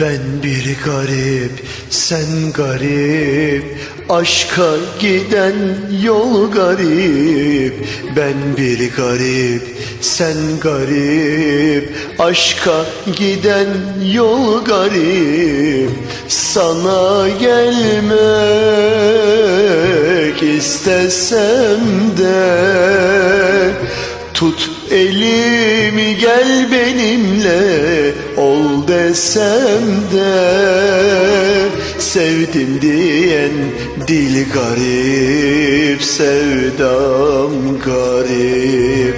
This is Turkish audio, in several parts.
Ben bir garip, sen garip. Aşka giden yol garip. Ben bir garip, sen garip. Aşka giden yol garip. Sana gelmek istesem de Tut elimi gel benimle ol desem de Sevdim diyen dil garip sevdam garip.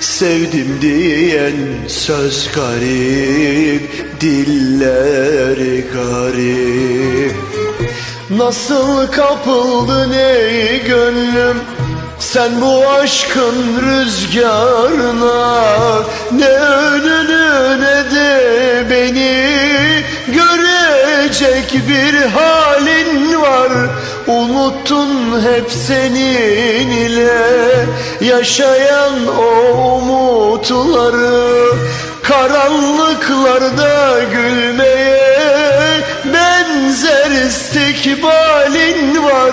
Sevdim diyen söz garip diller garip. Nasıl kapıldın ey gönlüm sen bu aşkın rüzgarına Ne önünü ne de beni görecek bir halin var. Unuttun hep seninle yaşayan o umutları Karanlıklarda gülmeye benzer istikbalin var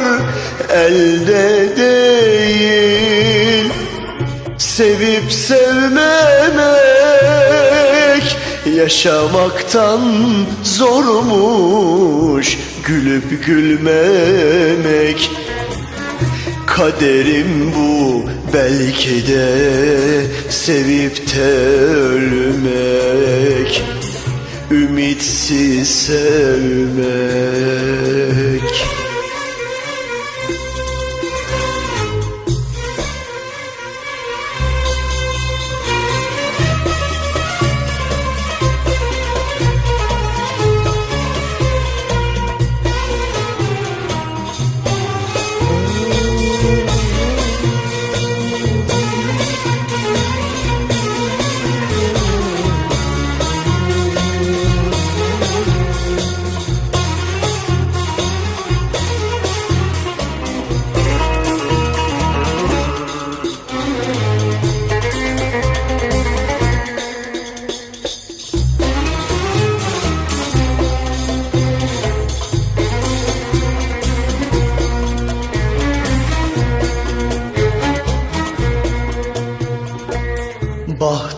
elde değil. Sevip sevmemek yaşamaktan zormuş. Gülüp gülmemek Kaderim bu. Belki de sevip de ölmek Ümitsiz sevmek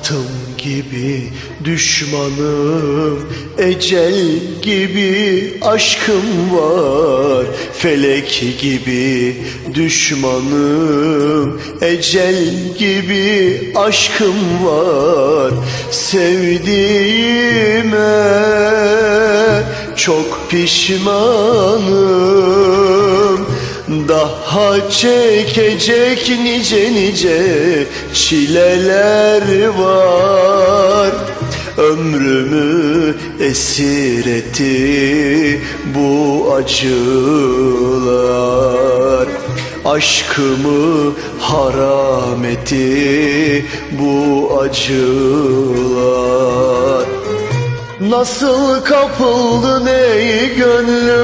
Bahtım gibi düşmanım Ecel gibi aşkım var. Felek gibi düşmanım Ecel gibi aşkım var. Sevdiğime çok pişmanım daha çekecek nice nice çileler var. Ömrümü esir etti bu acılar. Aşkımı haram etti bu acılar. Nasıl kapıldın ey gönlüm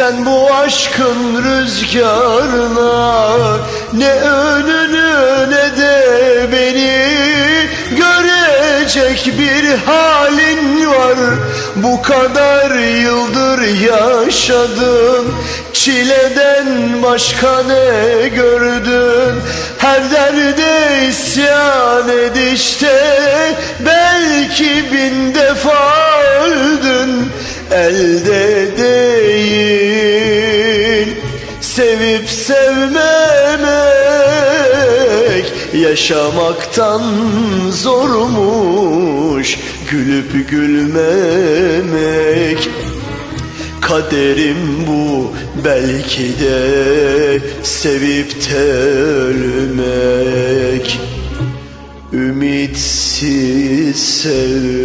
sen bu aşkın rüzgarına Ne önünü ne de beni görecek bir halin var. Bu kadar yıldır yaşadın Çileden başka ne gördün Yaşamaktan zormuş Gülüp gülmemek. Kaderim bu belki de sevip de Ümitsiz sevmek